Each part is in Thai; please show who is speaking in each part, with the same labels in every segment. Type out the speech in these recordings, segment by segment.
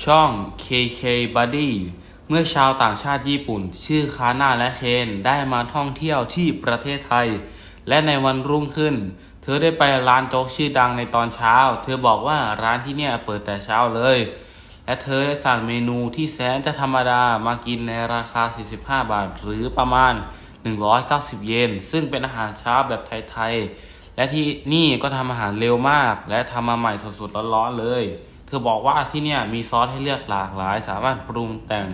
Speaker 1: ช่อง KK Buddy เมื่อชาวต่างชาติญี่ปุ่น ชื่อคาน่าและเคนได้มาท่องเที่ยวที่ประเทศไทย และในวันรุ่งขึ้น เธอได้ไปร้านโจ๊กชื่อดังในตอนเช้า เธอบอกว่าร้านที่เนี่ยเปิดแต่เช้าเลย และเธอได้สั่งเมนูที่แสนจะธรรมดามากินในราคา 45 บาท หรือประมาณ 190 เยนซึ่งเป็นอาหารเช้าแบบไทยๆและที่นี่ก็ทำอาหารเร็วมาก และทำมาใหม่สดๆร้อนๆเลย ธอบอกว่าที่เนี่ยมีซอสให้เลือกหลากหลาย สามารถปรุงแต่ง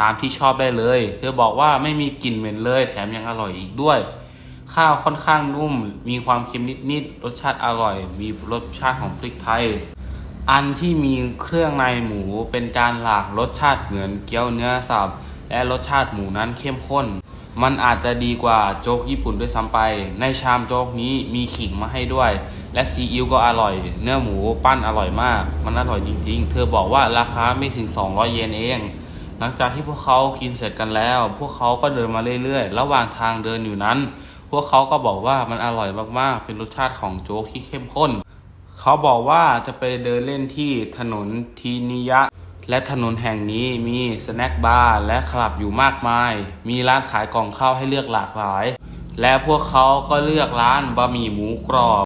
Speaker 1: ตามที่ชอบได้เลย เธอบอกว่าไม่มีกลิ่นเหม็นเลย แถมยังอร่อยอีกด้วย ข้าวค่อนข้างนุ่ม มีความเค็มนิดๆรสชาติอร่อย มีรสชาติของพริกไทย อันที่มีเครื่องในหมูเป็นจานหลากรสชาติเหมือนเกี๊ยวเนื้อสับและรสชาติหมูนั้นเข้มข้น มันอาจจะดีกว่าโจ๊กญี่ปุ่นด้วยซ้ำไป ในชามโจ๊กนี้มีขิงมาให้ด้วย และซีอิ๊วก็อร่อย เนื้อหมูปั้นอร่อยมาก มันอร่อยจริงๆ เธอบอกว่าราคาไม่ถึง 200 เยนเอง หลังจากที่พวกเขากินเสร็จกันแล้ว พวกเขาก็เดินมาเรื่อยๆ ระหว่างทางเดินอยู่นั้น พวกเขาก็บอกว่ามันอร่อยมากๆ เป็นรสชาติของโจ๊กที่เข้มข้น เขาบอกว่าจะไปเดินเล่นที่ถนนทีนิยะ และถนนแห่งนี้มีสแน็คบาร์และคลับอยู่มากมาย มีร้านขายกล่องข้าวให้เลือกหลากหลาย และพวกเขาก็เลือกร้านบะหมี่หมูกรอบ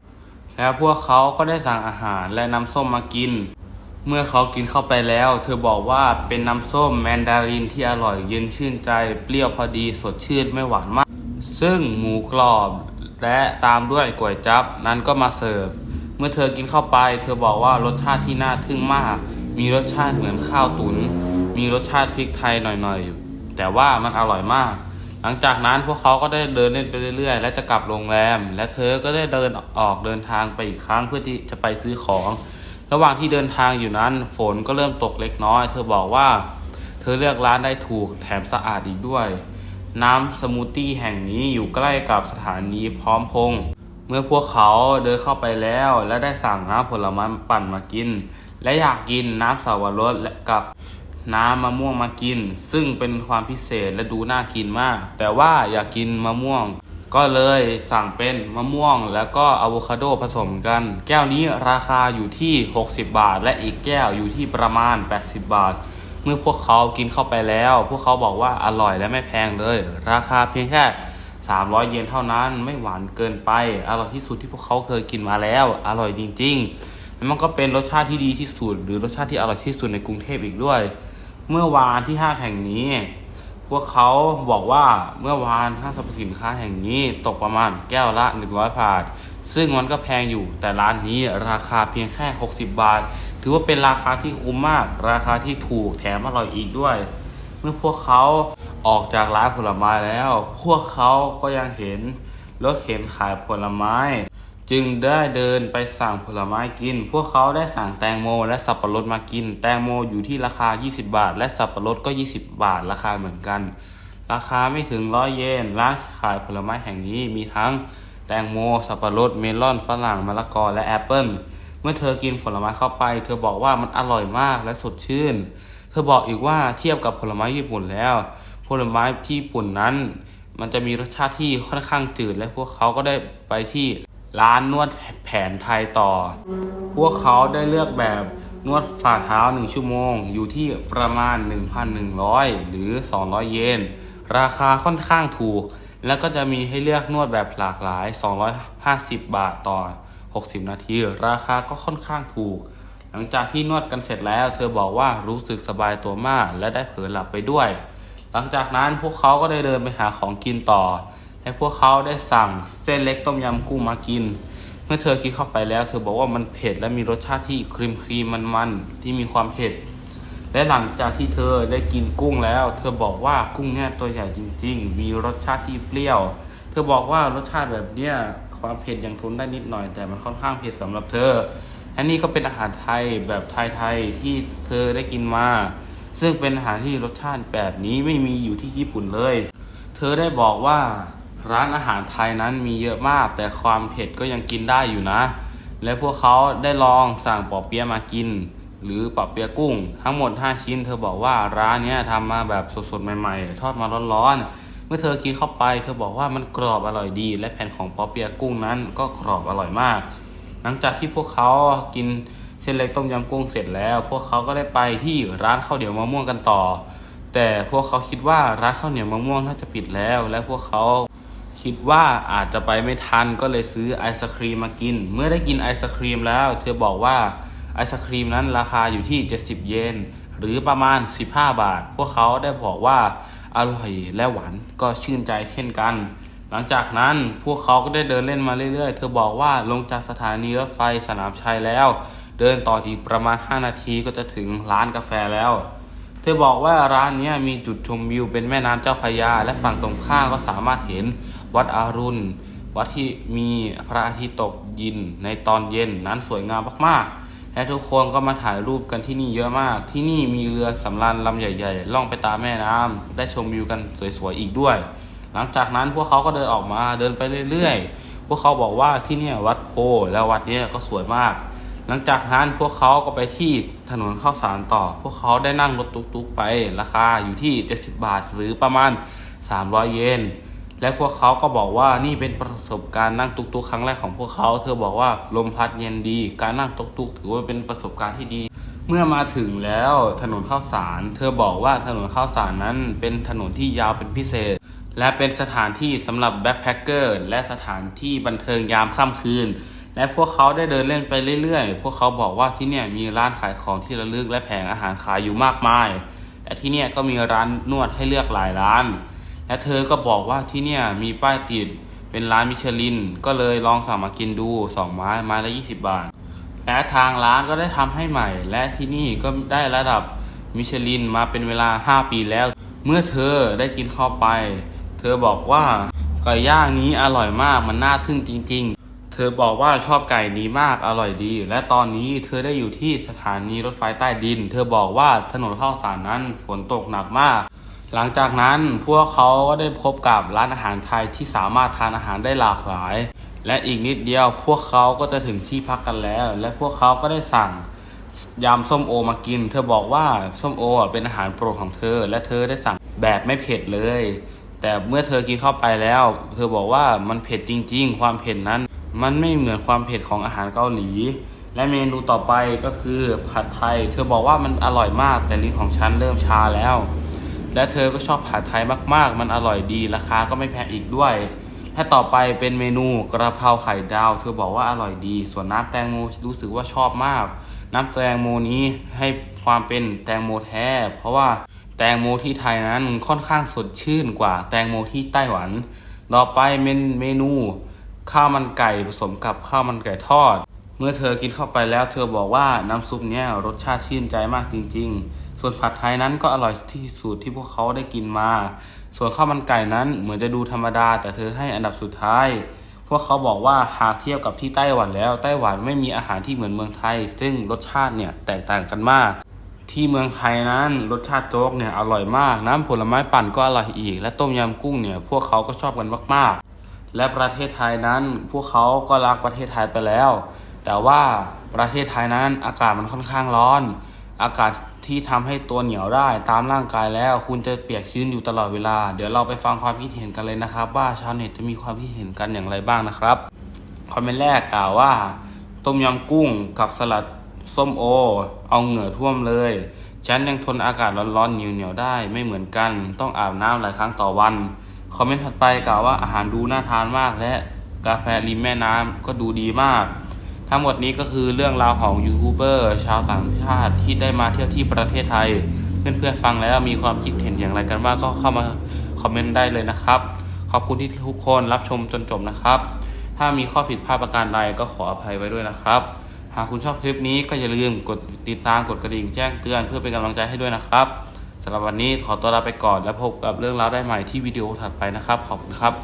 Speaker 1: แล้วพวกเขาก็ได้สั่งอาหารและน้ำส้มมากิน เมื่อเขากินเข้าไปแล้ว เธอบอกว่าเป็นน้ำส้มแมนดารินที่อร่อยเย็นชื่นใจ เปรี้ยวพอดีสดชื่นไม่หวานมาก ซึ่งหมูกรอบและตามด้วยก๋วยจั๊บนั้นก็มาเสิร์ฟ เมื่อเธอกินเข้าไป เธอบอกว่ารสชาติที่น่าทึ่งมาก มีรสชาติเหมือนข้าวตุน๋นมีรสชาติพริกไทยหน่อยๆ แต่ว่ามันอร่อยมาก หลังจากนั้นพวกเขาก็ได้เดินเล่นไปเรื่อยๆ และจะกลับโรงแรม และเธอก็ได้เดินออกเดินทางไปอีกครั้งเพื่อที่จะไปซื้อของ ระหว่างที่เดินทางอยู่นั้น ฝนก็เริ่มตกเล็กน้อย เธอบอกว่า เธอเลือกร้านได้ถูกแถมสะอาดอีกด้วย น้ำสมูทตี้แห่งนี้อยู่ใกล้กับสถานีพร้อมพงษ์เมื่อพวกเขาเดินเข้าไปแล้วและได้สั่งน้ำผลไม้ปั่นมากิน และอยากกินน้ำสาวรสและกับน้ำมะม่วงมากิน ซึ่งเป็นความพิเศษและดูน่ากินมาก แต่ว่าอยากกินมะม่วง ก็เลยสั่งเป็นมะม่วง แล้วก็อะโวคาโดผสมกัน แก้วนี้ราคาอยู่ที่ 60 บาท และอีกแก้วอยู่ที่ประมาณ 80 บาท เมื่อพวกเขากินเข้าไปแล้ว พวกเขาบอกว่าอร่อยและไม่แพงเลย ราคาเพียงแค่ 300 เยนเท่านั้นไม่หวานเกินไป อร่อยที่สุดที่พวกเขาเคยกินมาแล้ว อร่อยจริง ๆ และมันก็เป็นรสชาติที่ดีที่สุด หรือรสชาติที่อร่อยที่สุดในกรุงเทพอีกด้วย เมื่อวานที่ห้างแห่งนี้ พวกเขาบอกว่าเมื่อวานห้างสรรพสินค้าแห่งนี้ตกประมาณแก้วละ 100บาท ซึ่งมันก็แพงอยู่แต่ร้านนี้ราคาเพียงแค่ 60 บาท ถือว่าเป็นราคาที่คุ้มมาก ราคาที่ถูกแถมอร่อยอีกด้วย เมื่อพวกเขาออกจากร้านผลไม้แล้ว พวกเขาก็ยังเห็นรถเข็นขายผลไม้ จึงได้เดินไปสั่งผลไม้กิน พวกเขาได้สั่งแตงโม และสับปะรดมากิน แตงโมอยู่ที่ราคา 20 บาท และสับปะรดก็ 20 บาท ราคาเหมือนกัน ราคาไม่ถึงร้อยเยน ร้านขายผลไม้แห่งนี้มีทั้งแตงโม สับปะรด เมลอน ฝรั่ง มะละกอ และแอปเปิลเมื่อเธอกินผลไม้เข้าไป เธอบอกว่ามันอร่อยมากและสดชื่น เธอบอกอีกว่าเทียบกับผลไม้ญี่ปุ่นแล้ว ผลไม้ที่ญี่ปุ่นนั้น มันจะมีรสชาติที่ค่อนข้างจืด และพวกเขาก็ได้ไปที่ ร้านนวดแผนไทยต่อ พวกเขาได้เลือกแบบนวดฝ่าเท้า 1 ชั่วโมง อยู่ที่ประมาณ 1,100 หรือ 200 เยน ราคาค่อนข้างถูก แล้วก็จะมีให้เลือกนวดแบบหลากหลาย 250 บาทต่อ 60 นาที ราคาก็ค่อนข้างถูก หลังจากที่นวดกันเสร็จแล้ว เธอบอกว่ารู้สึกสบายตัวมาก และได้เผลอหลับไปด้วย หลังจากนั้นพวกเขาก็ได้เดินไปหาของกินต่อ และพวกเขาได้สั่งเส้นเล็กต้มยำกุ้งมากิน เมื่อเธอกินเข้าไปแล้ว เธอบอกว่ามันเผ็ดและมีรสชาติที่ครีมครีมมันๆที่มีความเผ็ด และหลังจากที่เธอได้กินกุ้งแล้ว เธอบอกว่ากุ้งเนี่ยตัวใหญ่จริง ๆ มีรสชาติที่เปรี้ยว เธอบอกว่ารสชาติแบบเนี้ยความเผ็ดยังทนได้นิดหน่อยแต่มันค่อนข้างเผ็ดสำหรับเธออันนี้ก็เป็นอาหารไทยแบบไทยๆที่เธอได้กินมา ซึ่งเป็นอาหารที่รสชาติแบบนี้ไม่มีอยู่ที่ญี่ปุ่นเลย เธอได้บอกว่า ร้านอาหารไทยนั้นมีเยอะมาก แต่ความเผ็ดก็ยังกินได้อยู่นะ และพวกเขาได้ลองสั่งปอเปี๊ยะมากิน หรือปอเปี๊ยะกุ้ง ทั้งหมด 5 ชิ้น เธอบอกว่าร้านนี้ทำมาแบบสดๆใหม่ๆ ทอดมาร้อนๆ เมื่อเธอกินเข้าไป เธอบอกว่ามันกรอบอร่อยดี และแผ่นของปอเปี๊ยะกุ้งนั้นก็กรอบอร่อยมาก หลังจากที่พวกเขากินเส้นเล็กต้มยำกุ้งเสร็จแล้ว พวกเขาก็ได้ไปที่ร้านข้าวเหนียวมะม่วงกันต่อ แต่พวกเขาคิดว่าร้านข้าวเหนียวมะม่วงน่าจะปิดแล้ว และพวกเขา คิดว่าอาจจะไปไม่ทันก็เลยซื้อไอศครีมมากิน เมื่อได้กินไอศครีมแล้ว เธอบอกว่าไอศครีมนั้นราคาอยู่ที่ 70 เยนหรือประมาณ 15 บาท พวกเขาได้บอกว่าอร่อยและหวานก็ชื่นใจเช่นกัน หลังจากนั้นพวกเขาก็ได้เดินเล่นมาเรื่อยๆ เธอบอกว่าลงจากสถานีรถไฟสนามชัยแล้ว เดินต่ออีกประมาณ 5 นาทีก็จะถึงร้านกาแฟแล้ว เธอบอกว่าร้านนี้มีจุดชมวิวเป็นแม่น้ำเจ้าพระยา และฝั่งตรงข้ามก็สามารถเห็น วัดอารุณ วัดที่มีพระอาทิตย์ตกยินในตอนเย็นนั้นสวยงามมากๆ และทุกคนก็มาถ่ายรูปกันที่นี่เยอะมาก ที่นี่มีเรือสำราญลำใหญ่ ๆ ล่องไปตามแม่น้ำได้ชมวิวกันสวยๆอีกด้วย หลังจากนั้นพวกเขาก็เดินออกมาเดินไปเรื่อยๆ พวกเขาบอกว่าที่นี่วัดโพแล้ววัดนี้ก็สวยมากหลังจากนั้นพวกเขาก็ไปที่ถนนข้าวสารต่อ พวกเขาได้นั่งรถตุ๊กๆไป ราคาอยู่ที่ 70 บาท หรือประมาณ 300 เยน และพวกเขาก็บอกว่านี่เป็นประสบการณ์นั่งตุ๊กๆครั้งแรกของพวกเขา เธอบอกว่าลมพัดเย็นดี การนั่งตุ๊กๆถือว่าเป็นประสบการณ์ที่ดี เมื่อมาถึงแล้วถนนข้าวสาร เธอบอกว่าถนนข้าวสารนั้นเป็นถนนที่ยาวเป็นพิเศษ และเป็นสถานที่สำหรับแบ็คแพคเกอร์และสถานที่บันเทิงยามค่ำคืนและพวกเขาได้เดินเล่นไปเรื่อยๆ พวกเขาบอกว่าที่เนี่ยมีร้านขายของที่ระลึกและแผงอาหารขายอยู่มากมาย และที่เนี่ยก็มีร้านนวดให้เลือกหลายร้าน และเธอก็บอกว่าที่เนี่ยมีป้ายติดเป็นร้านมิชลิน ก็เลยลองสั่งมากินดูสองไม้ไม้ละ 20 บาท และทางร้านก็ได้ทำให้ใหม่ และที่นี่ก็ได้ระดับมิชลินมาเป็นเวลา 5 ปีแล้ว เมื่อเธอได้กินเข้าไป เธอบอกว่าไก่ย่างนี้อร่อยมากมันน่าทึ่งจริง ๆ เธอบอกว่าชอบไก่นี้มากอร่อยดี และตอนนี้เธอได้อยู่ที่สถานีรถไฟใต้ดิน เธอบอกว่าถนนข้าวสารนั้นฝนตกหนักมาก หลังจากนั้นพวกเขาก็ได้พบกับร้านอาหารไทยที่สามารถทานอาหารได้หลากหลาย และอีกนิดเดียวพวกเขาก็จะถึงที่พักกันแล้ว และพวกเขาก็ได้สั่งยำส้มโอมากิน เธอบอกว่าส้มโอเป็นอาหารโปรดของเธอ และเธอได้สั่งแบบไม่เผ็ดเลย แต่เมื่อเธอกินเข้าไปแล้ว เธอบอกว่ามันเผ็ดจริง ๆ ความเผ็ดนั้น มันไม่เหมือนความเผ็ดของอาหารเกาหลี และเมนูต่อไปก็คือผัดไทย เธอบอกว่ามันอร่อยมากแต่ลิ้นของฉันเริ่มชาแล้ว และเธอก็ชอบผัดไทยมากๆ มันอร่อยดีราคาก็ไม่แพงอีกด้วยและต่อไปเป็นเมนูกระเพราไข่ดาว เธอบอกว่าอร่อยดี ส่วนน้ำแตงโมรู้สึกว่าชอบมาก น้ำแตงโมนี้ให้ความเป็นแตงโมแท้ เพราะว่าแตงโมที่ไทยนั้นค่อนข้างสดชื่นกว่าแตงโมที่ไต้หวัน ต่อไปเป็นเมนูข้าวมันไก่ผสมกับข้าวมันไก่ทอด เมื่อเธอกินเข้าไปแล้ว เธอบอกว่าน้ำซุปเนี้ยรสชาติชื่นใจมากจริง ๆ ส่วนผัดไทยนั้นก็อร่อยที่สุดที่พวกเขาได้กินมา ส่วนข้าวมันไก่นั้นเหมือนจะดูธรรมดา แต่เธอให้อันดับสุดท้าย พวกเขาบอกว่าหากเทียบกับที่ไต้หวันแล้ว ไต้หวันไม่มีอาหารที่เหมือนเมืองไทย ซึ่งรสชาติเนี่ยแตกต่างกันมาก ที่เมืองไทยนั้นรสชาติโจ๊กเนี่ยอร่อยมาก น้ำผลไม้ปั่นก็อร่อยอีก และต้มยำกุ้งเนี่ยพวกเขาก็ชอบกันมากๆ และประเทศไทยนั้นพวกเขาก็รักประเทศไทยไปแล้ว แต่ว่าประเทศไทยนั้นอากาศมันค่อนข้างร้อน อากาศที่ทำให้ตัวเหนียวได้ตามร่างกายแล้ว คุณจะเปียกชื้นอยู่ตลอดเวลา เดี๋ยวเราไปฟังความคิดเห็นกันเลยนะครับ ว่าชาวเน็ตจะมีความคิดเห็นกันอย่างไรบ้างนะครับคอมเมนต์แรกกล่าวว่า ต้มยำกุ้งกับสลัดส้มโอ เอาเหงื่อท่วมเลย ฉันยังทนอากาศร้อนๆเหนียวๆได้ไม่เหมือนกัน ต้องอาบน้ำหลายครั้งต่อวันคอมเมนต์ถัดไปกล่าวว่าอาหารดูน่าทานมากและกาแฟริมแม่น้ำก็ดูดีมาก ทั้งหมดนี้ก็คือเรื่องราวของยูทูบเบอร์ชาวต่างชาติที่ได้มาเที่ยวที่ประเทศไทย เพื่อนๆฟังแล้วมีความคิดเห็นอย่างไรกันบ้างก็เข้ามาคอมเมนต์ได้เลยนะครับ ขอบคุณที่ทุกคนรับชมจนจบนะครับ ถ้ามีข้อผิดพลาดประการใดก็ขออภัยไว้ด้วยนะครับ หากคุณชอบคลิปนี้ก็อย่าลืมกดติดตามกดกระดิ่งแจ้งเตือนเพื่อเป็นกำลังใจให้ด้วยนะครับสำหรับวันนี้ขอตัวลาไปก่อนแล้วพบกับเรื่องราวได้ใหม่ที่วิดีโอถัดไปนะครับ ขอบคุณครับ